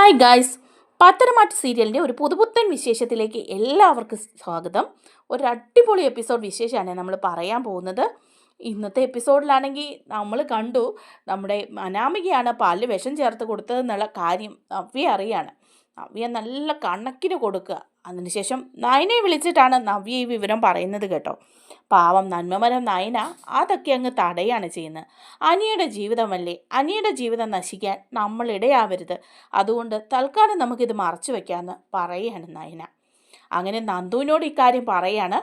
Hi guys Patharamattu സീരിയലിന്റെ ഒരു പുതുപുത്തൻ വിശേഷത്തിലേക്ക് എല്ലാവർക്കും സ്വാഗതം. ഒരു അടിപൊളി എപ്പിസോഡ് വിശേഷമാണ് നമ്മൾ പറയാൻ പോകുന്നത്. ഇന്നത്തെ എപ്പിസോഡിലാണെങ്കിൽ നമ്മൾ കണ്ടു. നമ്മുടെ അനാമികയാണ് പാലിൽ വിഷം ചേർത്ത് കൊടുത്തതെന്നുള്ള കാര്യം നവ്യ അറിയാണ്. നവ്യ നല്ല കണക്കിന് കൊടുക്കുക. അതിനുശേഷം നൈനയെ വിളിച്ചിട്ടാണ് നവ്യ ഈ വിവരം പറയുന്നത് കേട്ടോ. പാവം നന്മമരം നയന അതൊക്കെ അങ്ങ് തടയാണ് ചെയ്യുന്നത്. അനിയുടെ ജീവിതമല്ലേ? അനിയുടെ ജീവിതം നശിക്കാൻ നമ്മൾ ഇടയാവരുത്. അതുകൊണ്ട് തൽക്കാലം നമുക്കിത് മറച്ചു വയ്ക്കാമെന്ന് പറയുകയാണ് നയന അങ്ങനെ നന്ദുവിനോട് ഇക്കാര്യം പറയാണ്.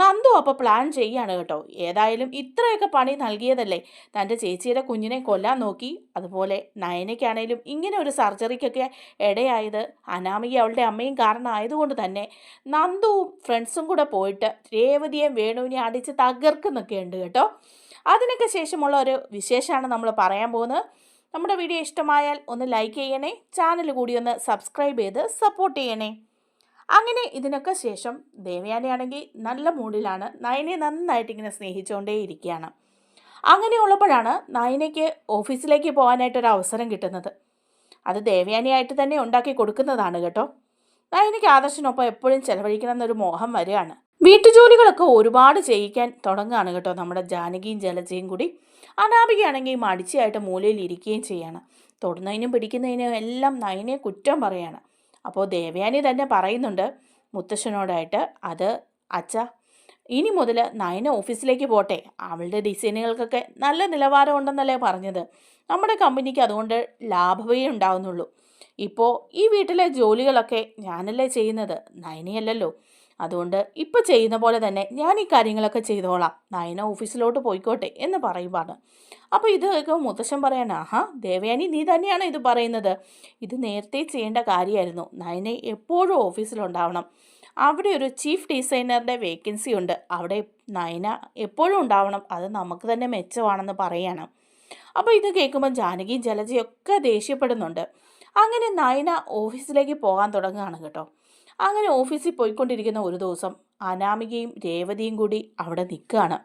നന്ദു അപ്പോൾ പ്ലാൻ ചെയ്യാണ് കേട്ടോ. ഏതായാലും ഇത്രയൊക്കെ പണി നൽകിയതല്ലേ? തന്റെ ചേച്ചിയുടെ കുഞ്ഞിനെ കൊല്ലാൻ നോക്കി. അതുപോലെ നയനയ്ക്കാണേലും ഇങ്ങനെ ഒരു സർജറിക്കൊക്കെ ഇടയായത് അനാമിക അവളുടെ അമ്മയും കാരണമായതുകൊണ്ട് തന്നെ നന്ദുവും ഫ്രണ്ട്സും കൂടെ പോയിട്ട് രേവതിയെയും വേണുവിനെ അടിച്ച് തകർക്കുന്നൊക്കെ ഉണ്ട് കേട്ടോ. അതിനൊക്കെ ശേഷമുള്ള ഒരു വിശേഷമാണ് നമ്മൾ പറയാൻ പോകുന്നത്. നമ്മുടെ വീഡിയോ ഇഷ്ടമായാൽ ഒന്ന് ലൈക്ക് ചെയ്യണേ. ചാനൽ കൂടി ഒന്ന് സബ്സ്ക്രൈബ് ചെയ്ത് സപ്പോർട്ട് ചെയ്യണേ. അങ്ങനെ ഇതിനൊക്കെ ശേഷം ദേവയാനിയാണെങ്കിൽ നല്ല മൂഡിലാണ് നയനെ നന്നായിട്ട് ഇങ്ങനെ സ്നേഹിച്ചുകൊണ്ടേ ഇരിക്കുകയാണ് അങ്ങനെയുള്ളപ്പോഴാണ് നയനയ്ക്ക് ഓഫീസിലേക്ക് പോകാനായിട്ടൊരു അവസരം കിട്ടുന്നത്. അത് ദേവയാനിയായിട്ട് തന്നെ ഉണ്ടാക്കി കൊടുക്കുന്നതാണ് കേട്ടോ. നയനയ്ക്ക് ആദർശനൊപ്പം എപ്പോഴും ചെലവഴിക്കണം എന്നൊരു മോഹം വരികയാണ്. വീട്ടുജോലികളൊക്കെ ഒരുപാട് ചെയ്യിക്കാൻ തുടങ്ങുകയാണ് കേട്ടോ നമ്മുടെ ജാനകിയും ജലജയും കൂടി. അനാപികയാണെങ്കിൽ മടിച്ചയായിട്ട് മൂലയിൽ ഇരിക്കുകയും ചെയ്യാണ്. തൊടുന്നതിനും പിടിക്കുന്നതിനും എല്ലാം നയനെ കുറ്റം പറയാണ് അപ്പോൾ ദേവയാനി തന്നെ പറയുന്നുണ്ട് മുത്തശ്ശനോടായിട്ട് അത് അച്ഛ ഇനി മുതൽ നയന ഓഫീസിലേക്ക് പോട്ടെ. അവളുടെ ഡിസൈനുകൾക്കൊക്കെ നല്ല നിലവാരമുണ്ടെന്നല്ലേ പറഞ്ഞത്. നമ്മുടെ കമ്പനിക്ക് അതുകൊണ്ട് ലാഭമേ ഉണ്ടാവുന്നുള്ളൂ. ഇപ്പോൾ ഈ വീട്ടിലെ ജോലികളൊക്കെ ഞാനല്ലേ ചെയ്യുന്നത്? നയനയല്ലല്ലോ. അതുകൊണ്ട് ഇപ്പോൾ ചെയ്യുന്ന പോലെ തന്നെ ഞാൻ ഈ കാര്യങ്ങളൊക്കെ ചെയ്തോളാം. നയന ഓഫീസിലോട്ട് പോയിക്കോട്ടെ എന്ന് പറയുവാണ്. അപ്പോൾ ഇത് മുത്തശ്ശൻ പറയാണ് ആഹാ ദേവയാനി നീ തന്നെയാണ് ഇത് പറയുന്നത്? ഇത് നേരത്തെ ചെയ്യേണ്ട കാര്യമായിരുന്നു നയനെ എപ്പോഴും ഓഫീസിലുണ്ടാവണം. അവിടെ ഒരു ചീഫ് ഡിസൈനറുടെ വേക്കൻസി ഉണ്ട്. അവിടെ നയന എപ്പോഴും ഉണ്ടാവണം. അത് നമുക്ക് തന്നെ മെച്ചമാണെന്ന് പറയാണ്. അപ്പോൾ ഇത് കേൾക്കുമ്പോൾ ജാനകിയും ജലജയും ഒക്കെ ദേഷ്യപ്പെടുന്നുണ്ട്. അങ്ങനെ നയന ഓഫീസിലേക്ക് പോകാൻ തുടങ്ങുകയാണ് കേട്ടോ. അങ്ങനെ ഓഫീസിൽ പോയിക്കൊണ്ടിരിക്കുന്ന ഒരു ദിവസം അനാമികയും രേവതിയും കൂടി അവിടെ നിൽക്കുകയാണ്.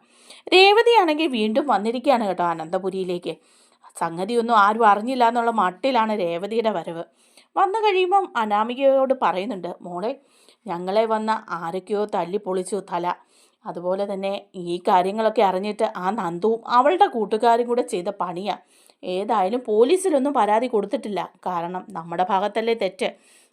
രേവതിയാണെങ്കിൽ വീണ്ടും വന്നിരിക്കുകയാണ് കേട്ടോ അനന്തപുരിയിലേക്ക്. സംഗതിയൊന്നും ആരും അറിഞ്ഞില്ല എന്നുള്ള മട്ടിലാണ് രേവതിയുടെ വരവ്. വന്നു കഴിയുമ്പം അനാമികയോട് പറയുന്നുണ്ട് മോളെ ഞങ്ങളെ വന്ന ആരൊക്കെയോ തല്ലി പൊളിച്ചു തല. അതുപോലെ തന്നെ ഈ കാര്യങ്ങളൊക്കെ അറിഞ്ഞിട്ട് ആ നന്ദുവും അവളുടെ കൂട്ടുകാരും കൂടെ ചെയ്ത പണിയാണ് ഏതായാലും പോലീസിലൊന്നും പരാതി കൊടുത്തിട്ടില്ല. കാരണം നമ്മുടെ ഭാഗത്തല്ലേ തെറ്റ്.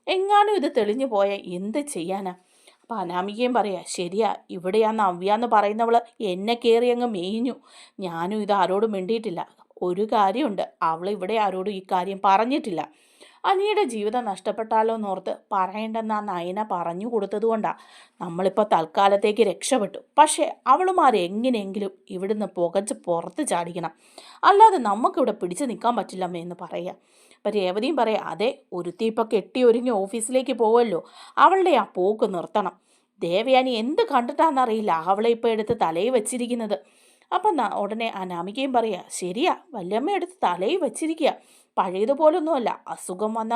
എങ്ങാനും ഇത് തെളിഞ്ഞു പോയാൽ എന്ത് ചെയ്യാനാ? അപ്പം അനാമികയും പറയാ ശരിയാ ഇവിടെയാ നവ്യ എന്ന് പറയുന്നവൾ എന്നെ കയറി അങ്ങ് മേഞ്ഞു. ഞാനും ഇത് ആരോടും മിണ്ടിയിട്ടില്ല. ഒരു കാര്യമുണ്ട് അവൾ ഇവിടെ ആരോടും ഈ കാര്യം പറഞ്ഞിട്ടില്ല. അനിയുടെ ജീവിതം നഷ്ടപ്പെട്ടാലോ എന്നോർത്ത് പറയേണ്ടെന്ന് നയന പറഞ്ഞു കൊടുത്തതുകൊണ്ടാണ് നമ്മളിപ്പോൾ തൽക്കാലത്തേക്ക് രക്ഷപ്പെട്ടു. പക്ഷേ അവളുമാർ എങ്ങനെയെങ്കിലും ഇവിടുന്ന് പുകച്ച് പുറത്ത് ചാടിക്കണം. അല്ലാതെ നമുക്കിവിടെ പിടിച്ചു നിൽക്കാൻ പറ്റില്ലമ്മേ എന്ന് പറയാം. അപ്പം രേവതിയും പറയാം അതെ ഒരുത്തി ഇപ്പോൾ കെട്ടി ഒരുങ്ങി ഓഫീസിലേക്ക് പോവല്ലോ. അവളുടെ ആ പോക്ക് നിർത്തണം. ദേവയാനി എന്ത് കണ്ടിട്ടാണെന്നറിയില്ല അവളെ ഇപ്പോൾ എടുത്ത് തലയിൽ വെച്ചിരിക്കുന്നത്. അപ്പം ഉടനെ അനാമികയും പറയാ ശരിയാ വല്യമ്മ എടുത്ത് തലയിൽ വെച്ചിരിക്കുക പഴയതുപോലൊന്നുമല്ല. അസുഖം വന്ന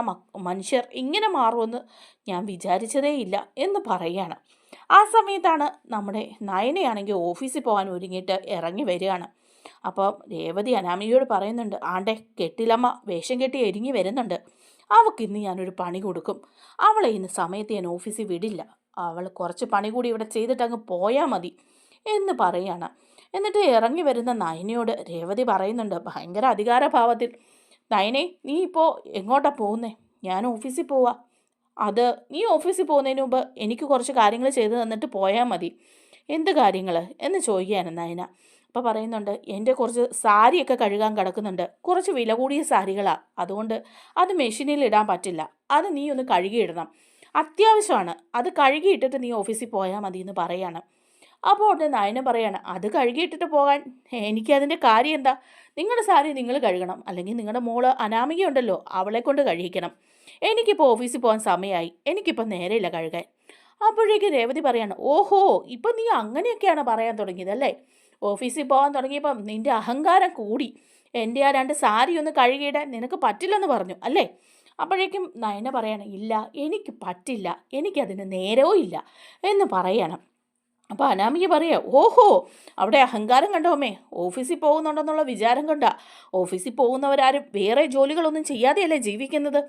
മനുഷ്യർ ഇങ്ങനെ മാറുമെന്ന് ഞാൻ വിചാരിച്ചതേയില്ല എന്ന് പറയുകയാണ്. ആ സമയത്താണ് നമ്മുടെ നയനയാണെങ്കിൽ ഓഫീസിൽ പോകാൻ ഒരുങ്ങിയിട്ട് ഇറങ്ങി വരികയാണ്. അപ്പോൾ രേവതി അനാമിയോട് പറയുന്നുണ്ട് ആണ്ടെ കെട്ടിലമ്മ വേഷം കെട്ടി എരിങ്ങി വരുന്നുണ്ട്. അവൾക്ക് ഇന്ന് ഞാനൊരു പണി കൊടുക്കും. അവളെ ഇന്ന് സമയത്ത് ഞാൻ ഓഫീസിൽ വിടില്ല. അവൾ കുറച്ച് പണി കൂടി ഇവിടെ ചെയ്തിട്ട് അങ്ങ് പോയാൽ മതി എന്ന് പറയാണ്. എന്നിട്ട് ഇറങ്ങി വരുന്ന നയനയോട് രേവതി പറയുന്നുണ്ട് ഭയങ്കര അധികാരഭാവത്തിൽ. നയനെ നീ ഇപ്പോൾ എങ്ങോട്ടാണ് പോകുന്നേ? ഞാൻ ഓഫീസിൽ പോവാ. അത് നീ ഓഫീസിൽ പോകുന്നതിന് മുമ്പ് എനിക്ക് കുറച്ച് കാര്യങ്ങൾ ചെയ്തു തന്നിട്ട് പോയാൽ മതി. എന്ത് കാര്യങ്ങൾ എന്ന് ചോദിക്കുകയാണ് നയന. അപ്പോൾ പറയുന്നുണ്ട് എന്റെ കുറച്ച് സാരിയൊക്കെ കഴുകാൻ കിടക്കുന്നുണ്ട്. കുറച്ച് വില കൂടിയ സാരികളാണ് അതുകൊണ്ട് അത് മെഷീനിൽ ഇടാൻ പറ്റില്ല. അത് നീ ഒന്ന് കഴുകിയിടണം അത്യാവശ്യമാണ്. അത് കഴുകിയിട്ടിട്ട് നീ ഓഫീസിൽ പോയാൽ മതി എന്ന് പറയാണ്. അപ്പോൾ ഉടനെ നയന പറയാണ് അത് കഴുകിയിട്ടിട്ട് പോകാൻ? എനിക്കതിന്റെ കാര്യം എന്താ? നിങ്ങളുടെ സാരി നിങ്ങൾ കഴുകണം. അല്ലെങ്കിൽ നിങ്ങളുടെ മോൾ അനാമികയുണ്ടല്ലോ അവളെ കൊണ്ട് കഴുകിക്കണം. എനിക്കിപ്പോൾ ഓഫീസിൽ പോകാൻ സമയമായി. എനിക്കിപ്പോൾ നേരെയില്ല കഴുകാൻ. അപ്പോഴേക്ക് രേവതി പറയാണ് ഓഹോ ഇപ്പം നീ അങ്ങനെയൊക്കെയാണ് പറയാൻ തുടങ്ങിയതല്ലേ? ഓഫീസിൽ പോകാൻ തുടങ്ങിയപ്പം നിന്റെ അഹങ്കാരം കൂടി. എന്റെ ആ രണ്ട് സാരി ഒന്ന് കഴുകിയിടാൻ നിനക്ക് പറ്റില്ലെന്ന് പറഞ്ഞു അല്ലേ? അപ്പോഴേക്കും നയന പറയണം ഇല്ല എനിക്ക് പറ്റില്ല. എനിക്കതിന് നേരവും ഇല്ല എന്ന് പറയണം. അപ്പോൾ അനാമിക പറയാം ഓഹോ അവിടെ അഹങ്കാരം കണ്ടോമേ ഓഫീസിൽ പോകുന്നുണ്ടെന്നുള്ള വിചാരം കണ്ട. ഓഫീസിൽ പോകുന്നവരാരും വേറെ ജോലികളൊന്നും ചെയ്യാതെയല്ലേ ജീവിക്കുന്നത്?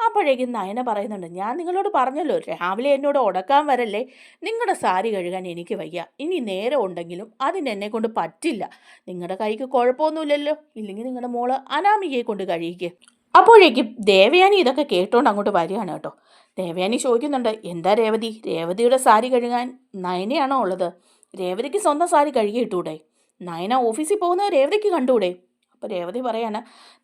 അപ്പോഴേക്കും നയന പറയുന്നുണ്ട് ഞാൻ നിങ്ങളോട് പറഞ്ഞല്ലോ രാവിലെ എന്നോട് ഉടക്കാൻ വരല്ലേ? നിങ്ങളുടെ സാരി കഴുകാൻ എനിക്ക് വയ്യ. ഇനി നേരം ഉണ്ടെങ്കിലും അതിന് എന്നെ കൊണ്ട് പറ്റില്ല. നിങ്ങളുടെ കൈക്ക് കുഴപ്പമൊന്നുമില്ലല്ലോ. ഇല്ലെങ്കിൽ നിങ്ങളുടെ മോൾ അനാമികയെ കൊണ്ട് കഴിയിക്കുക അപ്പോഴേക്കും ദേവയാനി ഇതൊക്കെ കേട്ടോണ്ട് അങ്ങോട്ട് വരികയാണ് കേട്ടോ. ദേവയാനി ചോദിക്കുന്നുണ്ട് എന്താ രേവതി? രേവതിയുടെ സാരി കഴുകാൻ നയനയാണോ ഉള്ളത്? രേവതിക്ക് സ്വന്തം സാരി കഴുകിയിട്ടൂടെ നയന ഓഫീസിൽ പോകുന്നത് രേവതിക്ക് കണ്ടൂടെ അപ്പോൾ രേവതി പറയാണ്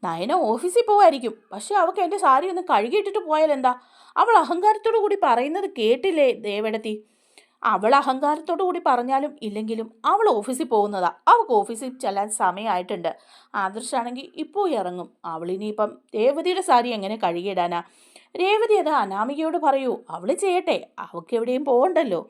നയന ഓഫീസിൽ പോവായിരിക്കും. പക്ഷേ അവൾക്ക് എന്റെ സാരി ഒന്ന് കഴുകിയിട്ടിട്ട് പോയാൽ എന്താ? അവൾ അഹങ്കാരത്തോടു കൂടി പറയുന്നത് കേട്ടില്ലേ ദേവടത്തി അവൾ അഹങ്കാരത്തോടു കൂടി പറഞ്ഞാലും ഇല്ലെങ്കിലും അവൾ ഓഫീസിൽ പോകുന്നതാ. അവൾക്ക് ഓഫീസിൽ ചെല്ലാൻ സമയമായിട്ടുണ്ട്. ആദർശാണെങ്കിൽ ഇപ്പോൾ ഇറങ്ങും. അവളിനിയിപ്പം രേവതിയുടെ സാരി എങ്ങനെ കഴുകിയിടാനാ? രേവതി അത് അനാമികയോട് പറയൂ. അവൾ ചെയ്യട്ടെ. അവൾക്ക് എവിടെയും പോകണ്ടല്ലോ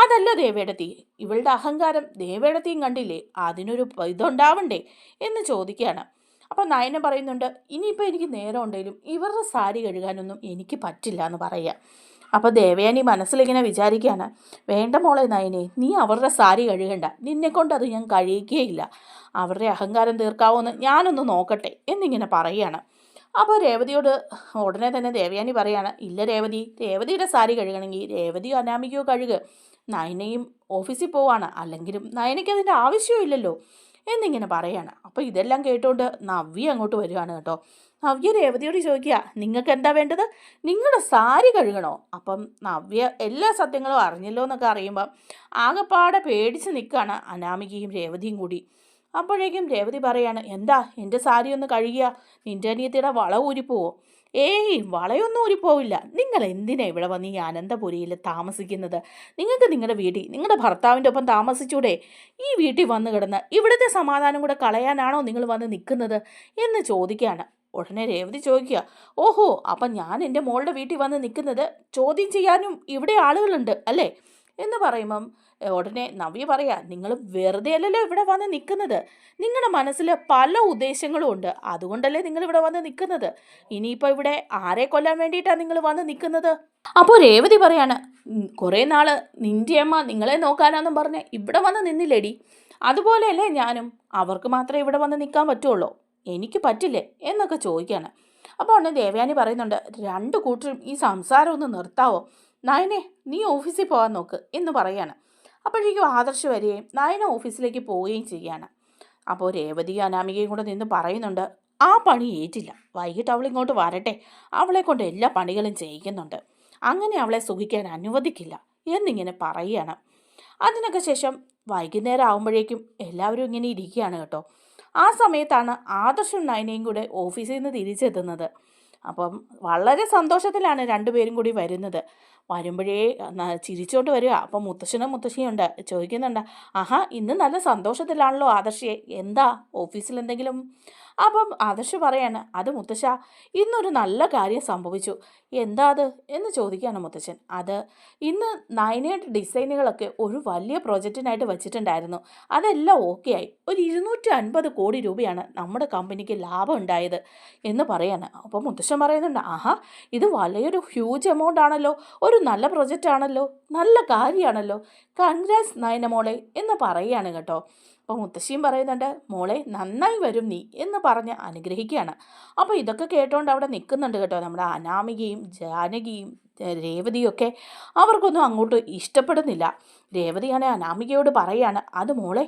അതല്ല ദേവേടത്തി ഇവളുടെ അഹങ്കാരം ദേവേടത്തിയും കണ്ടില്ലേ? അതിനൊരു ഇതുണ്ടാവണ്ടേ? എന്ന് ചോദിക്കുകയാണ്. അപ്പം നയന പറയുന്നുണ്ട് ഇനിയിപ്പോൾ എനിക്ക് നേരം ഉണ്ടെങ്കിലും ഇവരുടെ സാരി കഴുകാനൊന്നും എനിക്ക് പറ്റില്ല എന്ന് പറയുക. അപ്പോൾ ദേവയാനി മനസ്സിലിങ്ങനെ വിചാരിക്കുകയാണ് വേണ്ട മോളെ നയനെ നീ അവരുടെ സാരി കഴുകണ്ട. നിന്നെക്കൊണ്ട് അത് ഞാൻ കഴിയുകയില്ല. അവരുടെ അഹങ്കാരം തീർക്കാവോന്ന് ഞാനൊന്ന് നോക്കട്ടെ എന്നിങ്ങനെ പറയുകയാണ്. അപ്പോൾ രേവതിയോട് ഉടനെ തന്നെ ദേവയാനി പറയാണ് ഇല്ല രേവതി രേവതിയുടെ സാരി കഴുകണമെങ്കിൽ രേവതിയോ അനാമികയോ കഴുകുക നയനയും ഓഫീസിൽ പോവാണ്. അല്ലെങ്കിലും നയനയ്ക്ക് അതിന്റെ ആവശ്യമില്ലല്ലോ എന്നിങ്ങനെ പറയാണ്. അപ്പോൾ ഇതെല്ലാം കേട്ടുകൊണ്ട് നവ്യ അങ്ങോട്ട് വരികയാണ് കേട്ടോ. നവ്യ രേവതിയോട് ചോദിക്കുക നിങ്ങൾക്ക് എന്താ വേണ്ടത്? നിങ്ങളുടെ സാരി കഴുകണോ? അപ്പം നവ്യ എല്ലാ സത്യങ്ങളും അറിഞ്ഞല്ലോ എന്നൊക്കെ അറിയുമ്പം ആകെപ്പാടെ പേടിച്ച് നിൽക്കുകയാണ് അനാമികയും രേവതിയും കൂടി. അപ്പോഴേക്കും രേവതി പറയാണ് എന്താ? എന്റെ സാരി ഒന്ന് കഴുകിയ. നിന്റെ അനിയത്തിയുടെ വള ഊരിപ്പോവോ? ഏയ് വളയൊന്നും ഊരിപ്പോവില്ല നിങ്ങൾ എന്തിനാ ഇവിടെ വന്ന് ഈ അനന്തപുരിയിൽ താമസിക്കുന്നത്? നിങ്ങൾക്ക് നിങ്ങളുടെ വീട്ടിൽ നിങ്ങളുടെ ഭർത്താവിന്റെ ഒപ്പം താമസിച്ചൂടെ? ഈ വീട്ടിൽ വന്ന് കിടന്ന് ഇവിടുത്തെ സമാധാനം കൂടെ കളയാനാണോ നിങ്ങൾ വന്ന് നിൽക്കുന്നത്? എന്ന് ചോദിക്കുകയാണ്. ഉടനെ രേവതി ചോദിക്കുക ഓഹോ അപ്പം ഞാൻ എന്റെ മോളുടെ വീട്ടിൽ വന്ന് നിൽക്കുന്നത് ചോദ്യം ചെയ്യാനും ഇവിടെ ആളുകളുണ്ട് അല്ലേ? എന്ന് പറയുമ്പം ഉടനെ നവ്യ പറയാ നിങ്ങൾ വെറുതെ അല്ലല്ലോ ഇവിടെ വന്ന് നിൽക്കുന്നത്. നിങ്ങളുടെ മനസ്സിൽ പല ഉദ്ദേശങ്ങളും ഉണ്ട്. അതുകൊണ്ടല്ലേ നിങ്ങൾ ഇവിടെ വന്ന് നിൽക്കുന്നത്. ഇനിയിപ്പോൾ ഇവിടെ ആരെ കൊല്ലാൻ വേണ്ടിയിട്ടാണ് നിങ്ങൾ വന്ന് നിൽക്കുന്നത്? അപ്പോൾ രേവതി പറയാണ് കുറേ നാൾ നിന്റെ അമ്മ നിങ്ങളെ നോക്കാനാന്നും പറഞ്ഞ് ഇവിടെ വന്ന് നിന്നില്ലേടി. അതുപോലെയല്ലേ ഞാനും. അവർക്ക് മാത്രമേ ഇവിടെ വന്ന് നിൽക്കാൻ പറ്റുള്ളൂ. എനിക്ക് പറ്റില്ലേ? എന്നൊക്കെ ചോദിക്കുകയാണ് അപ്പോൾ ഉടനെ ദേവയാനി പറയുന്നുണ്ട് രണ്ട് കൂട്ടരും ഈ സംസാരം ഒന്ന് നിർത്താവോ? നയനെ നീ ഓഫീസിൽ പോകാൻ നോക്ക് എന്ന് പറയാണ്. അപ്പോഴേക്കും ആദർശ് വരികയും നയന ഓഫീസിലേക്ക് പോവുകയും ചെയ്യാണ് അപ്പോൾ രേവതി അനാമികയും കൂടെ നിന്ന് പറയുന്നുണ്ട് ആ പണി ഏറ്റില്ല. വൈകിട്ട് അവൾ ഇങ്ങോട്ട് വരട്ടെ. അവളെ കൊണ്ട് എല്ലാ പണികളും ചെയ്യിക്കുന്നുണ്ട്. അങ്ങനെ അവളെ സുഖിക്കാൻ അനുവദിക്കില്ല എന്നിങ്ങനെ പറയുകയാണ്. അതിനൊക്കെ ശേഷം വൈകുന്നേരം ആകുമ്പോഴേക്കും എല്ലാവരും ഇങ്ങനെ ഇരിക്കുകയാണ് കേട്ടോ. ആ സമയത്താണ് ആദർശും നയനയും കൂടെ ഓഫീസിൽ നിന്ന് തിരിച്ചെത്തുന്നത്. അപ്പം വളരെ സന്തോഷത്തിലാണ് രണ്ടുപേരും കൂടി വരുന്നത്. വരുമ്പോഴേ ചിരിച്ചുകൊണ്ട് വരിക. അപ്പം മുത്തശ്ശനും മുത്തശ്ശിയുണ്ട്. ചോദിക്കുന്നുണ്ട് ആഹാ ഇന്ന് നല്ല സന്തോഷത്തിലാണല്ലോ ആദർശിയെ എന്താ? ഓഫീസിൽ എന്തെങ്കിലും അപ്പം ആദർശ് പറയാണ് അത് മുത്തശ്ശ ഇന്നൊരു നല്ല കാര്യം സംഭവിച്ചു. എന്താ അത്? എന്ന് ചോദിക്കുകയാണ് മുത്തശ്ശൻ. അത് ഇന്ന് നയനയുടെ ഡിസൈനുകളൊക്കെ ഒരു വലിയ പ്രോജക്റ്റിനായിട്ട് വെച്ചിട്ടുണ്ടായിരുന്നു. അതെല്ലാം ഓക്കെ ആയി. ഒരു ഇരുന്നൂറ്റി അൻപത് കോടി രൂപയാണ് നമ്മുടെ കമ്പനിക്ക് ലാഭം ഉണ്ടായത്. എന്ന് പറയാണ്. അപ്പോൾ മുത്തശ്ശൻ പറയുന്നുണ്ട് ആഹാ ഇത് വലിയൊരു ഹ്യൂജ് എമൗണ്ട് ആണല്ലോ. ഒരു നല്ല പ്രൊജക്റ്റ് ആണല്ലോ. നല്ല കാര്യമാണല്ലോ. കൺഗ്രാസ് നയനമോളെ എന്ന് പറയുകയാണ് കേട്ടോ. അപ്പോൾ മുത്തശ്ശിയും പറയുന്നുണ്ട് മോളെ നന്നായി വരും നീ എന്ന് പറഞ്ഞ് അനുഗ്രഹിക്കുകയാണ്. അപ്പോൾ ഇതൊക്കെ കേട്ടോണ്ട് അവിടെ നിൽക്കുന്നുണ്ട് കേട്ടോ നമ്മുടെ അനാമികയും ജാനകിയും രേവതിയൊക്കെ അവർക്കൊന്നും അങ്ങോട്ട് ഇഷ്ടപ്പെടുന്നില്ല. രേവതിയാണെ അനാമികയോട് പറയാണ് അത് മോളെ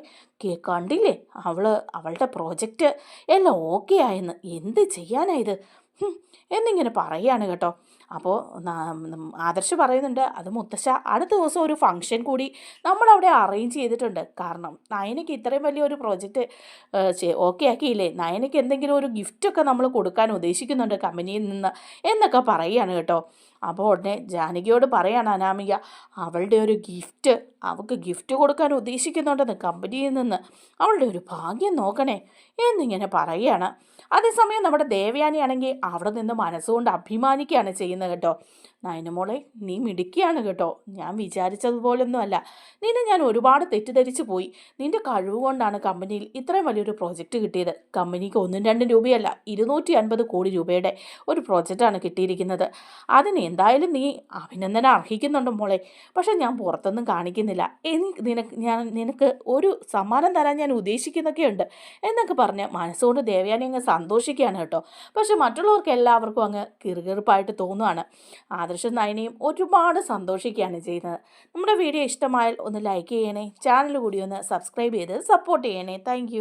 കണ്ടില്ലേ? അവൾ അവളുടെ പ്രോജക്റ്റ് എല്ലാം ഓക്കെ ആയെന്ന്. എന്ത് ചെയ്യാനാ ഇത്? ഹും, എന്നിങ്ങനെ പറയാണ് കേട്ടോ. അപ്പോൾ ആദർശ് പറയുന്നുണ്ട് അത് മുത്തശ്ശ അടുത്ത ദിവസം ഒരു ഫംഗ്ഷൻ കൂടി നമ്മളവിടെ അറേഞ്ച് ചെയ്തിട്ടുണ്ട്. കാരണം നയനയ്ക്ക് ഇത്രയും വലിയൊരു പ്രോജക്റ്റ് ഓക്കെ ആക്കിയില്ലേ? നയനയ്ക്ക് എന്തെങ്കിലും ഒരു ഗിഫ്റ്റൊക്കെ നമ്മൾ കൊടുക്കാൻ ഉദ്ദേശിക്കുന്നുണ്ട് കമ്പനിയിൽ നിന്ന് എന്നൊക്കെ പറയുകയാണ് കേട്ടോ. അപ്പോൾ ഉടനെ ജാനകിയോട് പറയാണ് അനാമിക അവളുടെ ഒരു ഗിഫ്റ്റ് അവൾക്ക് ഗിഫ്റ്റ് കൊടുക്കാൻ ഉദ്ദേശിക്കുന്നുണ്ടെന്ന് കമ്പനിയിൽ നിന്ന് അവളുടെ ഒരു ഭാഗ്യം നോക്കണേ എന്നിങ്ങനെ പറയുകയാണ് അതേസമയം നമ്മുടെ ദേവയാനിയാണെങ്കിൽ അവിടെ നിന്ന് മനസ്സുകൊണ്ട് അഭിമാനിക്കുകയാണ് ചെയ്യുന്നത് കേട്ടോ. നയനമോളെ നീ മിടുക്കിയാണ് കേട്ടോ. ഞാൻ വിചാരിച്ചതുപോലൊന്നും അല്ല നിന്നെ ഞാൻ ഒരുപാട് തെറ്റിദ്ധരിച്ചു പോയി. നിന്റെ കഴിവ് കൊണ്ടാണ് കമ്പനിയിൽ ഇത്രയും വലിയൊരു പ്രോജക്റ്റ് കിട്ടിയത്. കമ്പനിക്ക് ഒന്നും രണ്ടും രൂപയല്ല ഇരുന്നൂറ്റി അൻപത് കോടി രൂപയുടെ ഒരു പ്രോജക്റ്റാണ് കിട്ടിയിരിക്കുന്നത്. അതിന് എന്തായാലും നീ അഭിനന്ദനം അർഹിക്കുന്നുണ്ട് മോളെ. പക്ഷെ ഞാൻ പുറത്തൊന്നും കാണിക്കുന്നില്ല. എനിക്ക് നിനക്ക് ഞാൻ നിനക്ക് ഒരു സമ്മാനം തരാൻ ഞാൻ ഉദ്ദേശിക്കുന്നൊക്കെയുണ്ട്. എന്നൊക്കെ പറഞ്ഞ് മനസ്സുകൊണ്ട് ദേവയാനി അങ്ങ് സന്തോഷിക്കുകയാണ് കേട്ടോ. പക്ഷെ മറ്റുള്ളവർക്ക് എല്ലാവർക്കും അങ്ങ് കിറുകിറുപ്പായിട്ട് തോന്നുകയാണ് ആദർശം നയനയും ഒരുപാട് സന്തോഷിക്കുകയാണ് ചെയ്യുന്നത്. നമ്മുടെ വീഡിയോ ഇഷ്ടമായാൽ ഒന്ന് ലൈക്ക് ചെയ്യണേ ചാനൽ കൂടി ഒന്ന് സബ്സ്ക്രൈബ് ചെയ്ത് സപ്പോർട്ട് ചെയ്യണേ. താങ്ക്